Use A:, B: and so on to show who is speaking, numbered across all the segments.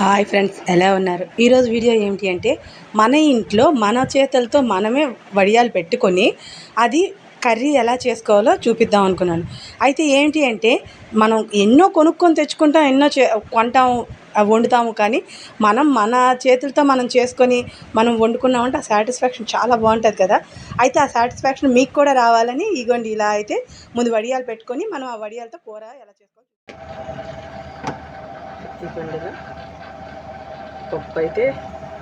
A: Hi friends ఎలా ఉన్నారు? ఈరోజు వీడియో ఏమిటి అంటే మన ఇంట్లో మన చేతులతో మనమే వడియాలు పెట్టుకొని అది కర్రీ ఎలా చేసుకోవాలో చూపిద్దాం అనుకున్నాను. అయితే ఏంటి అంటే మనం ఎన్నో కొనుక్కొని తెచ్చుకుంటాం ఎన్నో చే కొంటాం వండుతాము కానీ మనం మన చేతులతో మనం చేసుకొని మనం వండుకున్నామంటే ఆ సాటిస్ఫాక్షన్ చాలా బాగుంటుంది కదా. అయితే ఆ సాటిస్ఫాక్షన్ మీకు కూడా రావాలని ఇగోండి ఇలా అయితే ముందు వడియాలు పెట్టుకొని మనం ఆ వడియాలతో కూర ఎలా చేసుకోవాలి పప్పు అయితే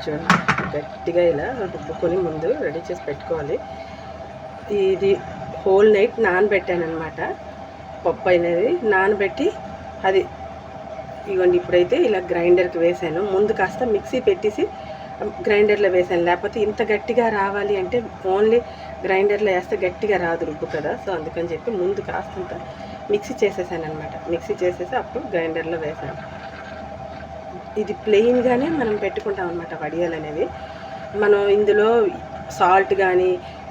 A: చూడండి గట్టిగా ఇలా రుబ్బుకొని ముందు రెడీ చేసి పెట్టుకోవాలి. ఇది హోల్ నైట్ నానబెట్టాను అనమాట పప్పు అనేది నానబెట్టి అది ఇవ్వండి ఇప్పుడైతే ఇలా గ్రైండర్కి వేసాను. ముందు కాస్త మిక్సీ పెట్టేసి గ్రైండర్లో వేసాను. లేకపోతే ఇంత గట్టిగా రావాలి అంటే ఓన్లీ గ్రైండర్లో వేస్తే గట్టిగా రాదు రుబ్బు కదా. సో అందుకని చెప్పి ముందు కాస్తంత మిక్సీ చేసేసాను అనమాట మిక్సీ చేసేసి అప్పుడు గ్రైండర్లో వేసాను. ఇది ప్లెయిన్గానే మనం పెట్టుకుంటాం అనమాట వడియాలు అనేవి. మనం ఇందులో సాల్ట్ కానీ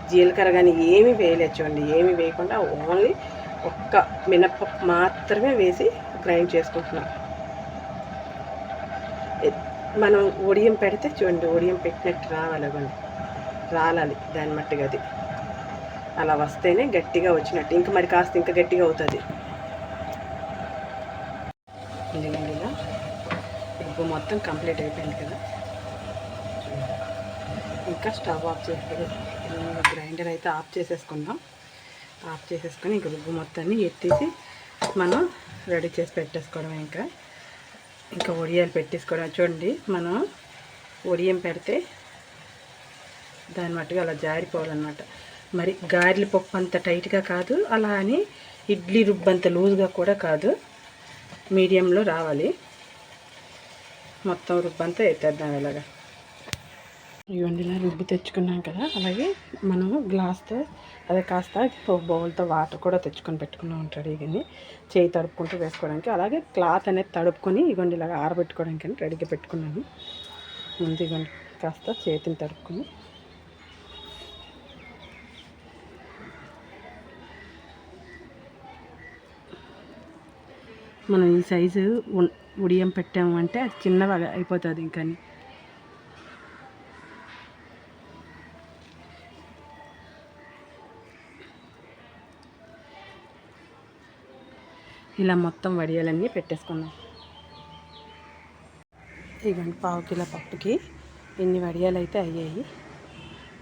A: జీలకర్ర కానీ ఏమీ వేయలేదు చూడండి ఏమి వేయకుండా ఓన్లీ ఒక్క మినప్పప్పు మాత్రమే వేసి గ్రైండ్ చేసుకుంటున్నాం. మనం ఒడియం పెడితే చూడండి ఒడియం పెట్టినట్టు రావాలి రాలాలి దాని మట్టుగా అది. అలా వస్తేనే గట్టిగా వచ్చినట్టు. ఇంకా మరి కాస్త ఇంకా గట్టిగా అవుతుంది ఇదిగోండి ఇలా ఉప్పు మొత్తం కంప్లీట్ అయిపోయింది కదా. ఇంకా స్టవ్ ఆఫ్ చేసి గ్రైండర్ అయితే ఆఫ్ చేసేసుకుందాం. ఆఫ్ చేసేసుకొని ఇంకా రుబ్బు మొత్తాన్ని ఎత్తేసి మనం రెడీ చేసి పెట్టేసుకోవడం ఇంకా. ఇంకా ఒడియాలు పెట్టేసుకోవడం చూడండి మనం ఒడియం పెడితే దాని మట్టుగా అలా జారిపోవాలన్నమాట. మరి గారెల పప్పు అంత టైట్గా కాదు అలా అని ఇడ్లీ రుబ్బు అంత లూజ్గా కూడా కాదు. మీడియంలో రావాలి. మొత్తం రుబ్బంతా ఎత్తేద్దాం ఇలాగా. ఇవన్నీ ఇలా రుబ్బు తెచ్చుకున్నాం కదా. అలాగే మనం గ్లాస్తో అదే కాస్త బౌల్తో వాటర్ కూడా తెచ్చుకొని పెట్టుకున్నాం ఉంటాడు ఇవన్నీ చేయి తడుపుకుంటూ వేసుకోవడానికి. అలాగే క్లాత్ అనేది తడుపుకొని ఇవ్వండి ఇలాగ ఆరబెట్టుకోవడానికి అని రెడీగా పెట్టుకున్నాను. ముందు ఇవ్వండి కాస్త చేతిని తడుపుకొని. మనం ఈ సైజు ఉడియం పెట్టాము అంటే అది చిన్నగా అయిపోతుంది ఇంకా ఇలా మొత్తం వడియాలన్నీ పెట్టేసుకున్నాం ఇదిగోండి పావు కిలో పప్పుకి ఇన్ని వడియాలు అయితే అయ్యాయి.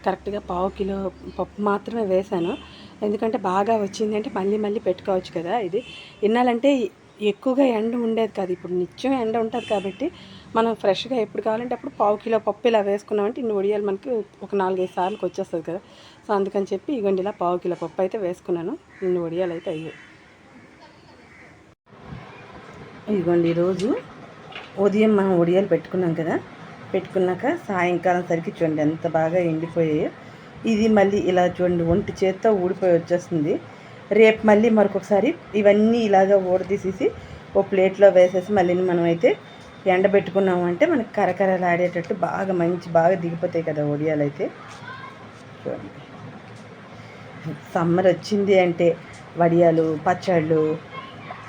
A: కరెక్ట్గా పావు కిలో పప్పు మాత్రమే వేశాను ఎందుకంటే బాగా వచ్చింది అంటే మళ్ళీ మళ్ళీ పెట్టుకోవచ్చు కదా ఇది. ఇన్నాళ్ళంటే ఎక్కువగా ఎండ ఉండేది కాదు. ఇప్పుడు నిత్యం ఎండ ఉంటుంది కాబట్టి మనం ఫ్రెష్గా ఎప్పుడు కావాలంటే అప్పుడు పావు కిలో పప్పు ఇలా వేసుకున్నామంటే ఇన్ని వడియాలు మనకి ఒక నాలుగైదు సార్లకు వచ్చేస్తుంది కదా. సో అందుకని చెప్పి ఇగోండి ఇలా పావు కిలో పప్పు అయితే వేసుకున్నాను. ఇన్ని వడియాలు అయితే అయ్యాయి. ఇదిగోండి ఈరోజు ఉదయం మనం ఒడియాలు పెట్టుకున్నాం కదా. పెట్టుకున్నాక సాయంకాలం సరికి చూడండి ఎంత బాగా ఎండిపోయాయో. ఇది మళ్ళీ ఇలా చూడండి ఒంటి చేత్తో ఊడిపోయి వచ్చేస్తుంది. రేపు మళ్ళీ మరొకసారి ఇవన్నీ ఇలాగా ఓడదీసేసి ఓ ప్లేట్లో వేసేసి మళ్ళీ మనం అయితే మనకి కరకరలాడేటట్టు బాగా మంచి బాగా దిగిపోతాయి కదా ఒడియాలు అయితే చూడండి. సమ్మర్ వచ్చింది అంటే వడియాలు పచ్చళ్ళు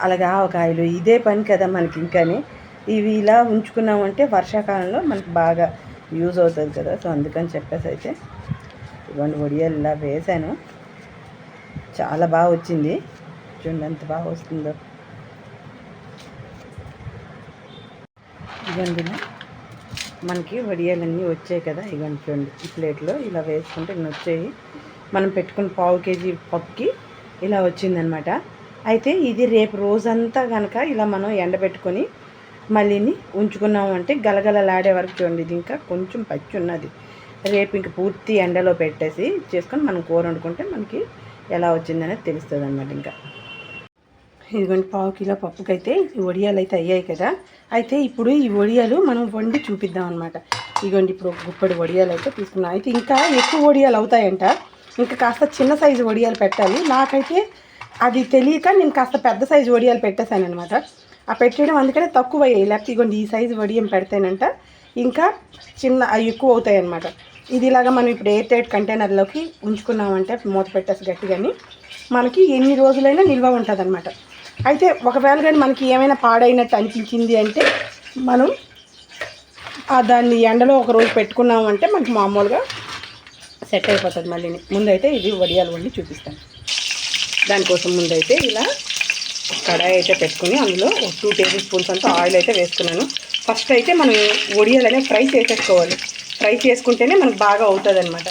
A: అలాగే ఆవకాయలు ఇదే పని కదా మనకి ఇంకానే. ఇవి ఇలా ఉంచుకున్నామంటే వర్షాకాలంలో మనకు బాగా యూజ్ అవుతుంది కదా. సో అందుకని చెప్పేసి అయితే ఇవ్వండి వడియాలు ఇలా వేసాను. చాలా బాగా వచ్చింది. చూడండి ఎంత బాగా వస్తుందో. ఇగండి మనకి వడియాలన్నీ వచ్చాయి కదా. ఇవ్వండి చూడండి. ఈ ప్లేట్లో ఇలా వేసుకుంటే ఇన్ని వచ్చాయి. మనం పెట్టుకున్న పావు కేజీ పప్పుకి ఇలా వచ్చిందనమాట. అయితే ఇది రేపు రోజంతా కనుక ఇలా మనం ఎండబెట్టుకొని మళ్ళీని ఉంచుకున్నాము అంటే గలగలలాడే వరకు చూడండి. ఇది ఇంకా కొంచెం పచ్చి ఉన్నది. రేపు ఇంక పూర్తి ఎండలో పెట్టేసి చేసుకొని మనం కూర వండుకుంటే మనకి ఎలా వచ్చిందనేది తెలుస్తుంది అనమాట ఇంకా. ఇదిగోండి పావు కిలో పప్పుకైతే ఈ వడియాలు అయితే అయ్యాయి కదా. అయితే ఇప్పుడు ఈ వడియాలు మనం వండి చూపిద్దాం అనమాట ఇదిగోండి ఇప్పుడు గుప్పడి వడియాలు అయితే తీసుకున్నాం. అయితే ఇంకా ఎక్కువ వడియాలు అవుతాయంట. ఇంకా కాస్త చిన్న సైజు వడియాలు పెట్టాలి. నాకైతే అది తెలియక నేను కాస్త పెద్ద సైజు వడియాలు పెట్టేశాను అనమాట ఆ పెట్టడం అందుకనే తక్కువ అయ్యాయి లేకపోతే ఇగోండి ఈ సైజు వడియం పెడతానంట ఇంకా చిన్న అవి ఎక్కువ అవుతాయి అనమాట ఇది ఇలాగా మనం ఇప్పుడు ఎయిర్ టైట్ కంటైనర్లోకి ఉంచుకున్నామంటే మూత పెట్టేసి గట్టిగాని మనకి ఎన్ని రోజులైనా నిల్వ ఉంటుంది అయితే ఒకవేళ కానీ మనకి ఏమైనా పాడైనట్టు అనిపించింది అంటే మనం దాన్ని ఎండలో ఒక రోజు పెట్టుకున్నామంటే మనకి మామూలుగా సెట్ అయిపోతుంది మళ్ళీ. ముందైతే ఇది వడియాలు వండి చూపిస్తాను. దానికోసం ముందైతే ఇలా కడాయి అయితే పెట్టుకుని అందులో టూ టేబుల్ స్పూన్స్ అంతా ఆయిల్ అయితే వేసుకున్నాను. ఫస్ట్ అయితే మనం వడియాలు అనేవి ఫ్రై చేసేసుకోవాలి. ఫ్రై చేసుకుంటేనే మనకు బాగా అవుతుంది అనమాట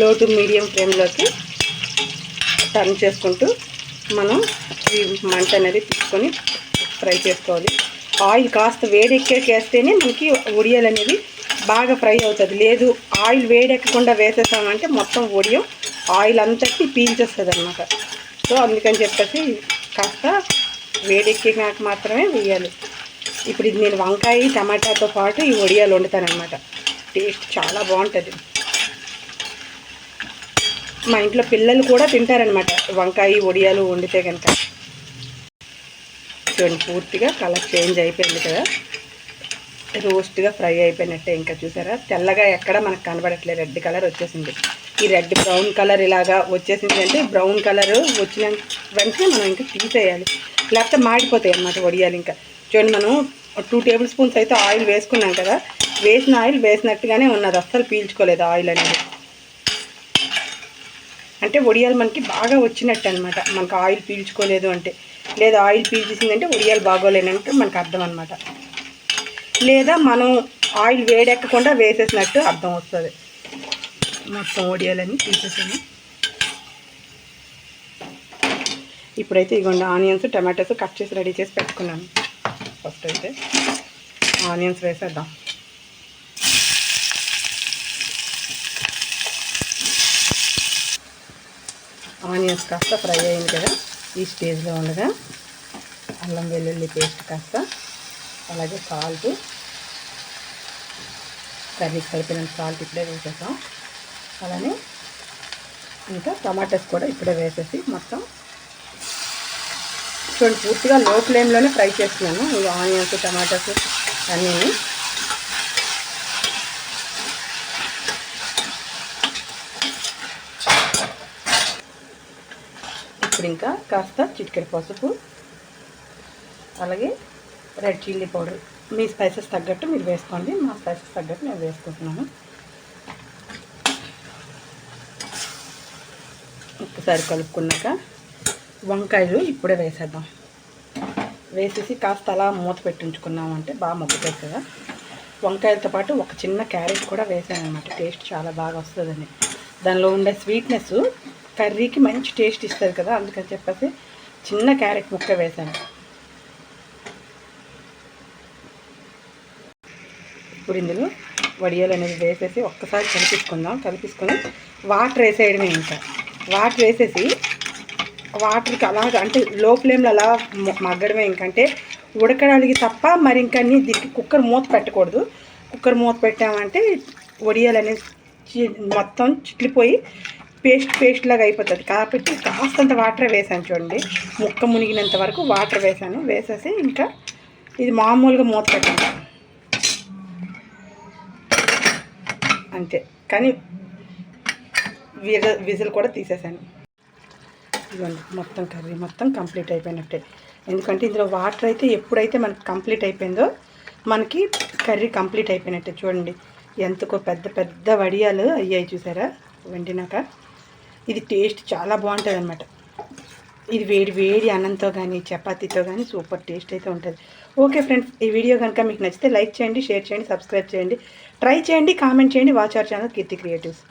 A: లో టు మీడియం ఫ్లేమ్లోకి టర్న్ చేసుకుంటూ మనం ఈ మంట అనేది తీసుకొని ఫ్రై చేసుకోవాలి. ఆయిల్ కాస్త వేడెక్కేకేస్తేనే మనకి ఉడియాలు అనేది బాగా ఫ్రై అవుతుంది. లేదు ఆయిల్ వేడెక్కకుండా వేసేసామంటే మొత్తం ఉడియం ఆయిల్ అంతటి పీల్చేస్తుంది అనమాట సో అందుకని చెప్పేసి కాస్త వేడెక్కినాక మాత్రమే వేయాలి. ఇప్పుడు ఇది నేను వంకాయ టమాటాతో పాటు ఈ వడియాలు వండుతానమాట టేస్ట్ చాలా బాగుంటుంది. మా ఇంట్లో పిల్లలు కూడా తింటారనమాట వంకాయ వడియాలు వండితే కనుక చూడండి పూర్తిగా కలర్ చేంజ్ అయిపోయింది కదా. రోస్ట్గా ఫ్రై అయిపోయినట్టే ఇంకా చూసారా? తెల్లగా ఎక్కడ మనకు కనబడట్లేదు. రెడ్ కలర్ వచ్చేసింది. ఈ రెడ్ బ్రౌన్ కలర్ ఇలాగా వచ్చేసింది అంటే బ్రౌన్ కలర్ వచ్చిన వెంటనే మనం ఇంకా తీసేయాలి. లేకపోతే మాడిపోతాయి అన్నమాట వడియాలు ఇంకా. చూడండి మనం టూ టేబుల్ స్పూన్స్ అయితే ఆయిల్ వేసుకున్నాం కదా. వేసిన ఆయిల్ వేసినట్టుగానే ఉన్నది. అస్సలు పీల్చుకోలేదు ఆయిల్ అనేది. అంటే వడియాలు మనకి బాగా వచ్చినట్టు అనమాట మనకు ఆయిల్ పీల్చుకోలేదు అంటే. లేదా ఆయిల్ పీల్చేసిందంటే వడియాలు బాగోలేనంటే మనకు అర్థం అనమాట లేదా మనం ఆయిల్ వేడెక్కకుండా వేసేసినట్టు అర్థం వస్తుంది. మొత్తం వడియాలన్నీ తీసేసాను. ఇప్పుడైతే ఇగోండి ఆనియన్స్ టమాటోస్ కట్ చేసి రెడీ చేసి పెట్టుకున్నాను. ఫస్ట్ అయితే ఆనియన్స్ వేసేద్దాం. ఆనియన్స్ కాస్త ఫ్రై అయింది కదా ఈ స్టేజ్లో ఉండగా అల్లం వెల్లుల్లి పేస్ట్ కాస్త అలాగే సాల్ట్ కర్రీకి కలిపిన సాల్ట్ ఇప్పుడే వేసేసాం అలానే ఇంకా టమాటాస్ కూడా ఇప్పుడే వేసేసి మొత్తం చూడండి పూర్తిగా లో ఫ్లేమ్లోనే ఫ్రై చేస్తున్నాను. ఇవి ఆనియన్స్ టమాటాస్ అన్నీ. ఇప్పుడు ఇంకా కాస్త చిటికెడు పసుపు అలాగే రెడ్ చిల్లీ పౌడర్. మీ స్పైసెస్ తగ్గట్టు మీరు వేసుకోండి. మా స్పైసెస్ తగ్గట్టు నేను వేసుకుంటున్నాను. ఒకసారి కలుపుకున్నాక వంకాయలు ఇప్పుడే వేసేద్దాం. వేసేసి కాస్త అలా మూత పెట్టించుకున్నామంటే బాగా మగ్గుతుంది కదా. వంకాయలతో పాటు ఒక చిన్న క్యారెట్ కూడా వేసాను అనమాట టేస్ట్ చాలా బాగా వస్తుందని. దానిలో ఉండే స్వీట్నెస్ కర్రీకి మంచి టేస్ట్ ఇస్తుంది కదా అందుకని చెప్పేసి చిన్న క్యారెట్ ముక్క వేసాను. ఇప్పుడు ఇందులో వడియాలు అనేది వేసేసి ఒక్కసారి కలిపించుకుందాం కలిపించుకొని వాటర్ వేసేయడమే ఇంకా. వాటర్ వేసేసి వాటర్కి అలాగ అంటే లో ఫ్లేమ్లో అలా మగ్గడమే ఇంకంటే ఉడకడానికి తప్ప మరి ఇంకా దీనికి కుక్కర్ మూత పెట్టకూడదు. కుక్కర్ మూత పెట్టామంటే వడియాలు అనేది మొత్తం చిట్లిపోయి పేస్ట్ పేస్ట్ లాగా అయిపోతుంది. కాబట్టి కాస్తంత వాటర్ వేసాను చూడండి. ముక్క మునిగినంత వరకు వాటర్ వేసాను. వేసేసి ఇంకా ఇది మామూలుగా మూత పెట్టాను. అంతే. కానీ విజిల్ కూడా తీసేసాను. ఇదిగోండి మొత్తం కర్రీ మొత్తం కంప్లీట్ అయిపోయినట్టే. ఎందుకంటే ఇందులో వాటర్ అయితే ఎప్పుడైతే మనకి కంప్లీట్ అయిపోయిందో మనకి కర్రీ కంప్లీట్ అయిపోయినట్టే. చూడండి ఎంతకో పెద్ద పెద్ద వడియాలు అయ్యాయి చూసారా? వండినాక. ఇది టేస్ట్ చాలా బాగుంటుంది అనమాట ఇది వేడి వేడి అన్నంతో కానీ చపాతీతో కానీ సూపర్ టేస్ట్ అయితే ఉంటుంది. ఓకే ఫ్రెండ్స్ ఈ వీడియో కనుక మీకు నచ్చితే లైక్ చేయండి షేర్ చేయండి సబ్స్క్రైబ్ చేయండి ట్రై చేయండి కామెంట్ చేయండి. Watch our channel Keerthi creatives.